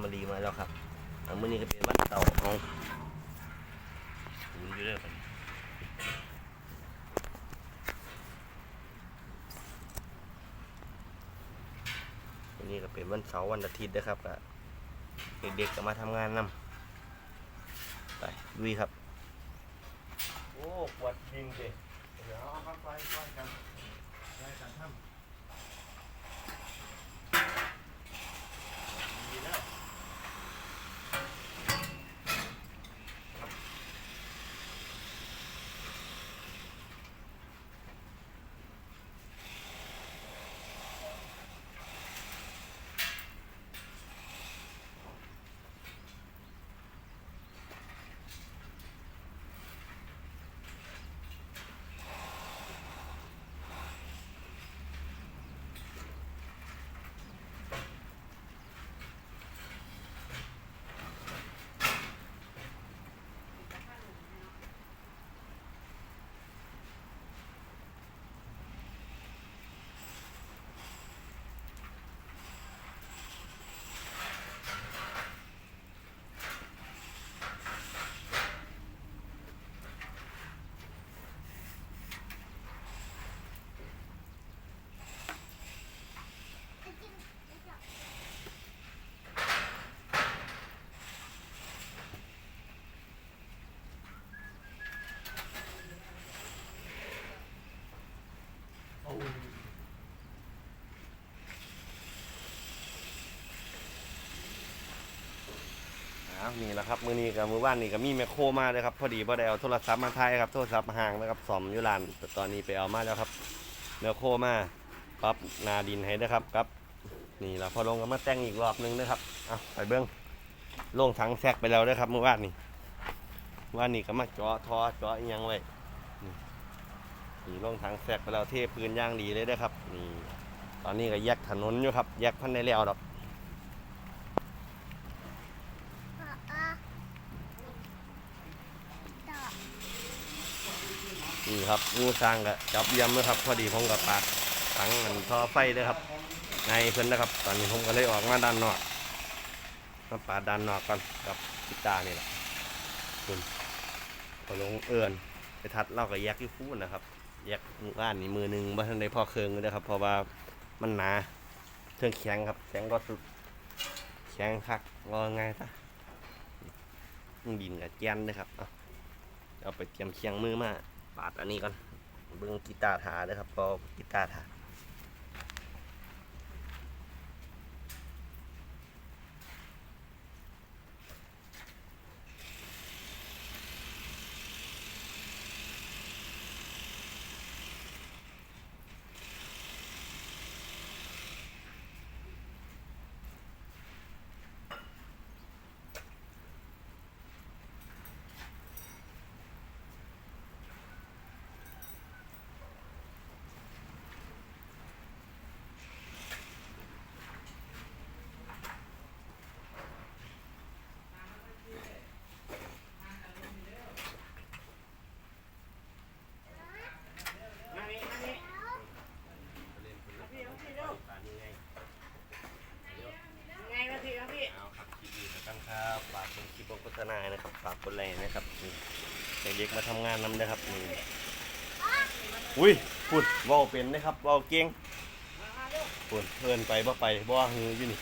มิลี่มาแล้วครับเอามื้อนี้ก็เป็นวันเสาร์เอาศูนย์อยู่ด้อครับวันนี้ก็เป็นวันเสาร์วันอาทิตย์นะครับก็เด็กๆก็มาทำงานนำไปลุยครับ โอ้ปวดจริงเดี๋ยวเอาเข้าไปกันได้กันทำดีแล้ว อ้าว นี่แหละครับ มือนี้กับมือว่านนี่ก็มีแมคโครมาเลยครับ พอดีบ่ได้เอาโทรศัพท์มาถ่ายครับ โทรศัพท์ห่างนะครับซ่อมยู่ร้านแต่ตอนนี้ไปเอามาแล้วครับแมคโครมาปรับนาดินให้นะครับครับ นี่ละพอลงก็มาแต่งอีกรอบหนึงนะครับเอาไปเบิ้องลงถังแซกไปแล้วเด้ครับมือว่านนี่ว่านนี่ก็มาเจาะทอเจาะยังไว้นี่ลงถังแซกไปแล้วเทพื้นย่างดีเลยเด้ครับนี่ตอนนี้ก็แยกถนนอยู่ครับ แยกพันได้แล้วดอก นี่ครับงูสร้างก็จับยี่ยมเลยครับ พอดีผมกับปากถังมันท่อไฟเลยครับไงเพิ่นนะครับ ตอนนี้ผมก็เลยออกมาด้านนอกมาปาดด้านนอกกันกับกีตานี่แหละคุณพอลงเอินไปทัดเล่ากับแยกที่ฟูนนะครับแยกบ้านนี่มือหนึ่งบ้านในพ่อเคืองเลยนะครับเพราะว่ามันหนาเครื่องแข็งครับแข็งก็สุดแข็งคักว่าไงซะดินกับแกนนะครับเอาเอาไปเตรียมเคียงมือมา ปาดอันนี้ก่อนเบิ่งกีตาร์ถาเลยครับก็กีตาร์ถาเอาครับคลิปนี้ก็ตั้ง ครับฝากเป็นคลิปโฆษณานะครับฝากคนแรงนะครับเด็กๆมาทำงานนำนะครับนี่อุ้ยพูดว่าเป็นนะครับว่าเก่งพูดเพิ่นไปบ่ไปบ่ฮืออยู่นี่